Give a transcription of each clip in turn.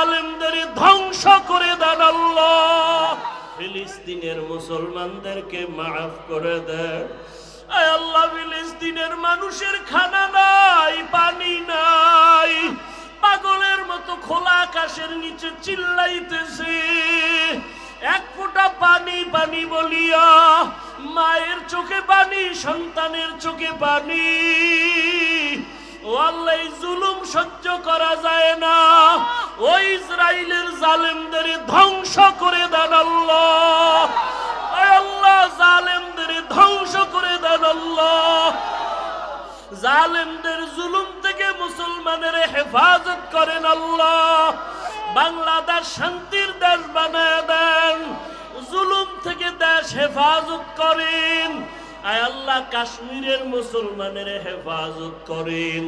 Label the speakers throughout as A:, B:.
A: জালেমদের ধ্বংস করে দেন আল্লাহ। ফিলিস্তিনের মুসলমানদেরকে মাফ করে দেন। আল্লাহ, ফিলিস্তিনের মানুষের খানা নাই, পানি নাই। পাগলের মতো খোলা আকাশের নিচে চিল্লাইতেছে। এক ফোঁটা পানি পানি বলিয়া, মায়ের চোখে পানি, সন্তানের চোখে পানি। ও আল্লাহ জুলুম সহ্য করা যায় না। জালেমদের ধ্বংস করে দেন আল্লাহ। জালেমদের ধ্বংস করে দেন আল্লাহ। জালেমদের জুলুম থেকে মুসলমানের হেফাজত করেন আল্লাহ। বাংলাদেশ শান্তির দেশ বানায় দেন। জুলুম থেকে দেশ হেফাজত করেন। আয় আল্লাহ, কাশ্মীরের মুসলমানের হেফাজত করেন।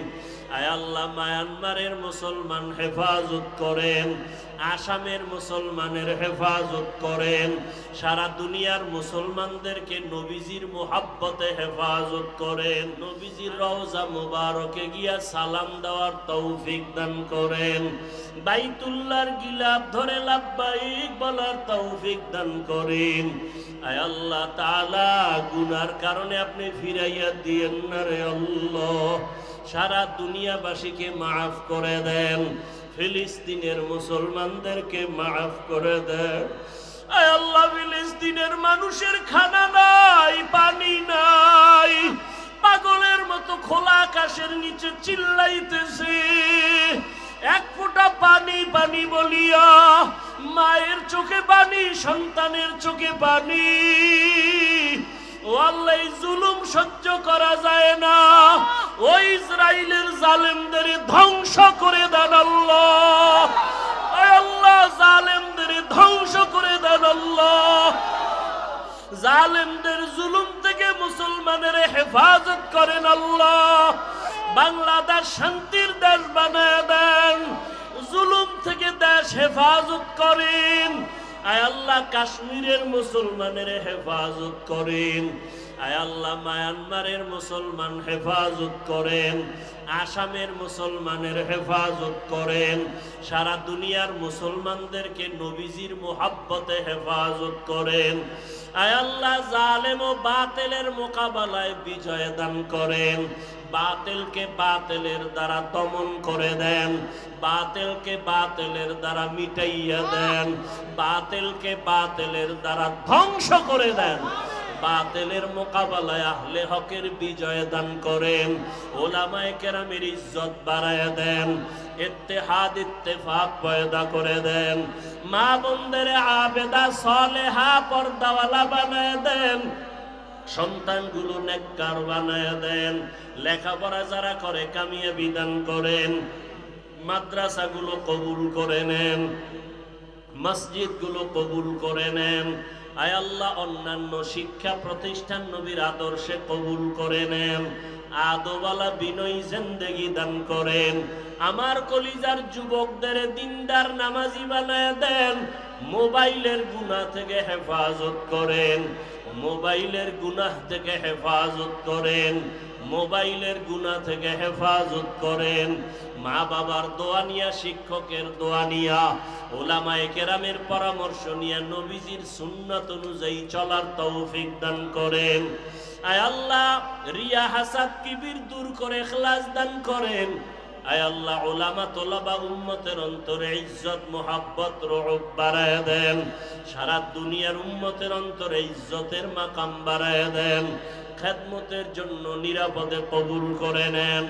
A: আয় আল্লাহ মায়ানমারের মুসলমান হেফাজত করেন, আসামের মুসলমানের হেফাজত করেন, সারা দুনিয়ার মুসলমানদেরকে নবীজির মোহাব্বতে হেফাজত করেন, নবীজির রওজা মুবারকে গিয়া সালাম দেওয়ার তৌফিক দান করেন, বাইতুল্লাহর গিলাপ ধরে লাভবাইক বলার তৌফিক দান করেন। আয় আল্লাহ তাআলা, গুনার কারণে আপনি ফিরাইয়া দিয়েন না রে আল্লাহ। সারা দুনিয়াবাসীকে মাফ করে দেন। ফিলিস্তিনের মুসলমানদেরকে মাফ করে দেন। আল্লাহ, ফিলিস্তিনের মানুষের খানা নাই, পানি নাই। পাগলের মতো খোলা আকাশের নিচে চিল্লাইতেছে। এক ফোঁটা পানি পানি বলিয়া, মায়ের চোখে পানি, সন্তানের চোখে পানি। ও জুলুম সহ্য করা যায় না। ওই ইসরায়েলের জালেমদের ধ্বংস করে দেন আল্লাহ। আল্লাহ, জালেমদের ধ্বংস করে দেন আল্লাহ। জালেমদের জুলুম থেকে মুসলমানের হেফাজত করেন আল্লাহ। বাংলাদেশ শান্তির দেশ বানায় দেন। জুলুম থেকে দেশ হেফাজত করেন। আয় আল্লাহ কাশ্মীরের মুসলমানের হেফাজত করেন। আয় আল্লাহ মায়ানমারের মুসলমান হেফাজত করেন। আসামের মুসলমানের হেফাজত করেন। সারা দুনিয়ার মুসলমানদেরকে নবীজির মোহাব্বতে হেফাজত করেন। আয় আল্লাহ জালেম ও বাতেলের মোকাবেলায় বিজয় দান করেন। বাতেলকে বাতেলের দ্বারা দমন করে দেন। বাতেলকে বাতেলের দ্বারা মিটাইয়া দেন। বাতেলকে বাতেলের দ্বারা ধ্বংস করে দেন। বাতেলের মোকাবেলায় আহলে হকের বিজয় দান করেন। ওলামায়ে কেরামের ইজ্জত বাড়ায় দেন। ইত্তেহাদ, ইত্তেফাক পয়দা করে দেন। মা বোনদের আবেদা, সলেহা পর্দাওয়ালা বানায় দেন। সন্তানগুলো নেককার বানায় দেন, লেখাপড়া যারা করে কামিয়ে বিধান করেন, মাদ্রাসাগুলো কবুল করে নেন, মসজিদগুলো কবুল করে নেন, আয় আল্লাহ অন্যান্য শিক্ষা প্রতিষ্ঠান নবীর আদর্শে কবুল করে নেন আদোবালা বিনয়ী জেন্দেগি দান করেন আমার কলিজার যুবকদের দিনদার নামাজি বানায় দেন, মোবাইলের গুণা থেকে হেফাজত করেন, মোবাইলের গুনাহ থেকে হেফাজত করেন, মোবাইলের গুণা থেকে হেফাজত করেন। মা বাবার দোয়া নিয়া, শিক্ষকের দোয়া নিয়া, ওলামায়ে কেরামের পরামর্শ নিয়া নবীজির সুন্নাত অনুযায়ী চলার তৌফিক দান করেন। আয় আল্লাহ, রিয়া হাসাদ কিবির দূর করে খ্লাস দান করেন। অন্তরে ইজ্জত বাড়ায় দেন। সারা দুনিয়ার অন্তরে ইজ্জতের মাকাম দেন। খেদমতের জন্য নিরাপদে কবুল করে নেন।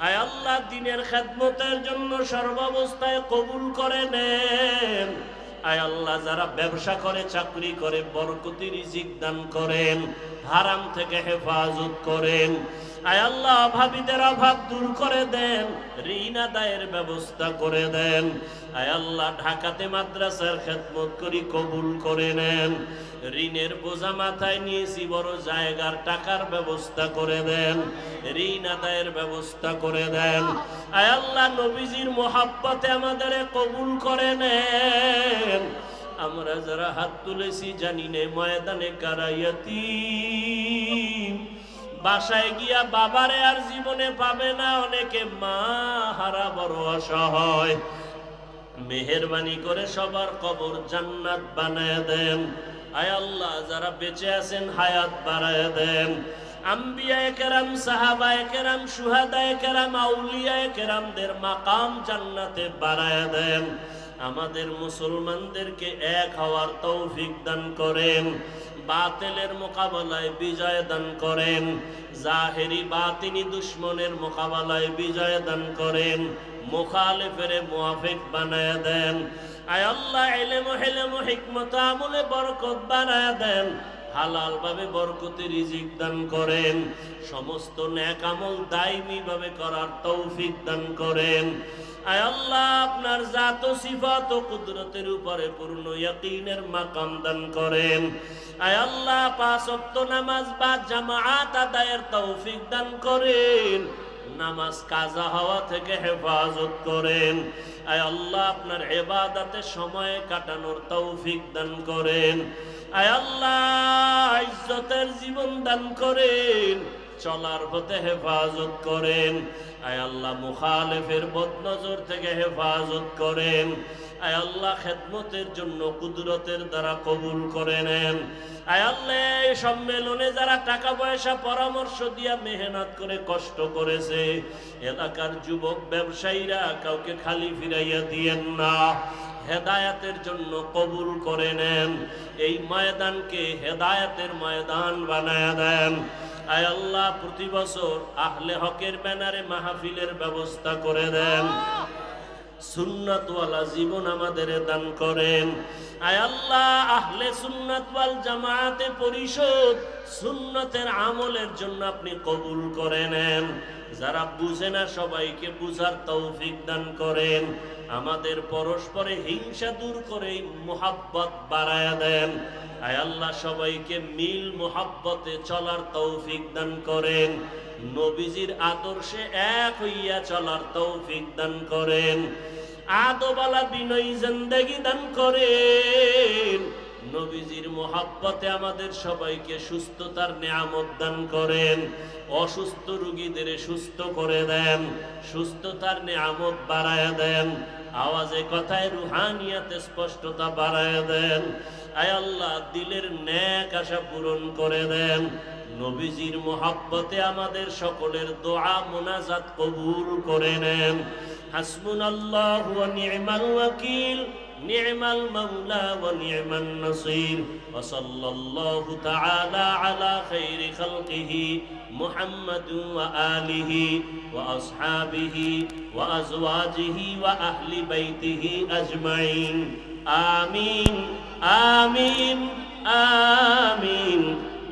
A: আয় আল্লাহ, দিনের খেদমতের জন্য সর্বাবস্থায় কবুল করে নেন। আয় আল্লাহ, যারা ব্যবসা করে, চাকরি করে, বরকতি রিজিক দান করেন, হারাম থেকে হেফাজত করেন। আয় আল্লাহ, অভাবীদের অভাব দূর করে দেন, ঋণ আদায়ের ব্যবস্থা করে দেন। আয় আল্লাহ, ঢাকাতে মাদ্রাসার খেদমত করি কবুল করে নেন। ঋণের বোঝা মাথায় নিয়েছি বড় জায়গার টাকার ব্যবস্থা করে দেন। ঋণ আদায়ের ব্যবস্থা করে দেন। আয় আল্লাহ, নবীজির মোহাব্বতে আমাদের কবুল করে নেন। আমরা যারা হাত তুলেছি জানি নে ময়দানে কারাইয়াতি বাসায় গিয়া বাবারে আর জীবনে পাবে না, অনেকে মা হারা বড় অসহায়। মেহেরবানি করে সবার কবর জান্নাত বানায় দেন। আয় আল্লাহ, যারা বেঁচে আছেন হায়াত বাড়ায় দেন। আম্বিয়ায়ে কেরাম কেরাম আউলিয়ায়ে কেরামদের মাকাম দেন। আমাদের মুসলমানদেরকে এক হওয়ার তৌফিক দান করেন, বাতিলের মোকাবেলায় বিজয় দান করেন, জাহেরি বাতিনি দুশ্মনের মোকাবেলায় বিজয় দান করেন, মুখালিফের মুআফিক বানায় দেন। আমলে বরকত বানায় দেন। হালাল ভাবে দান করেন। সমস্ত ন্যাক আমল দায়মি ভাবে করার তৌফিক দান করেন। আয় আল্লাহ আপনার জাত সিফাত ও কুদরতের উপরে পূর্ণ ইয়াকিনের মাকাম দান করেন। আয় আল্লাহ পাঁচ নামাজ বা আদায়ের তৌফিক দান করেন। নামাজ কাজা হওয়া থেকে হেফাজত করেন। আয় আল্লাহ আপনার এবাদাতে সময় কাটানোর তৌফিক দান করেন। আয় আল্লাহ ইজ্জতের জীবন দান করেন। চলার পথে হেফাজত করেন। আয় আল্লাহ মুখালেফের বদনজর থেকে হেফাজত করেন। আয় আল্লাহ খেদমতের জন্য কুদরতের দ্বারা কবুল করে নেন। এই সম্মেলনে যারা টাকা পয়সা পরামর্শ দিয়া মেহনত করে কষ্ট করেছে, এলাকার যুবক ব্যবসায়ীরা কাউকে খালি ফিরাইয়া দিয়েন না। হেদায়াতের জন্য কবুল করে নেন। এই ময়দানকে হেদায়াতের ময়দান বানায় দেন। আয় আল্লাহ প্রতি বছর আহলে হকের ব্যানারে মাহফিলের ব্যবস্থা করে দেন। সুন্নতওয়ালা জীবন আমাদের দান করেন। আয় আল্লাহ, আহলে সুন্নাত ওয়াল জামায়াতে পরিষদ সুন্নতের আমলের জন্য আপনি কবুল করে নেন। যারা বুঝে না সবাইকে বুঝার তৌফিক দান করেন। আমাদের পরস্পরে হিংসা দূর করে মোহাব্বত বাড়ায়া দেন। আয় আল্লাহ, সবাইকে মিল মোহাব্বতে চলার তৌফিক দান করেন। নবীজির আদর্শে এক হইয়া চলার তৌফিক দান করেন। আদবালা বিনয়ী জিন্দেগি দান করেন। নবীজির মোহাব্বতে আমাদের সবাইকে সুস্থতার নিয়ামত দান করেন। অসুস্থ রুগীদের সুস্থ করে দেন, সুস্থতার নিয়ামত বাড়ায় দেন, আওয়াজে কথায় রুহানিয়াতে স্পষ্টতা বাড়ায় দেন। আয় আল্লাহ, দিলের ন্যাক আশা পূরণ করে দেন। নবীজির মোহাব্বতে আমাদের সকলের দোয়া মোনাজাত কবুল করে নেন হাসবুন আল্লাহ নি'মাল ওয়াকিল نعم المولى ونعم النصير وصلى الله تعالى على خير خلقه محمد وآله وأصحابه وأزواجه وأهل بيته أجمعين آمين آمين آمين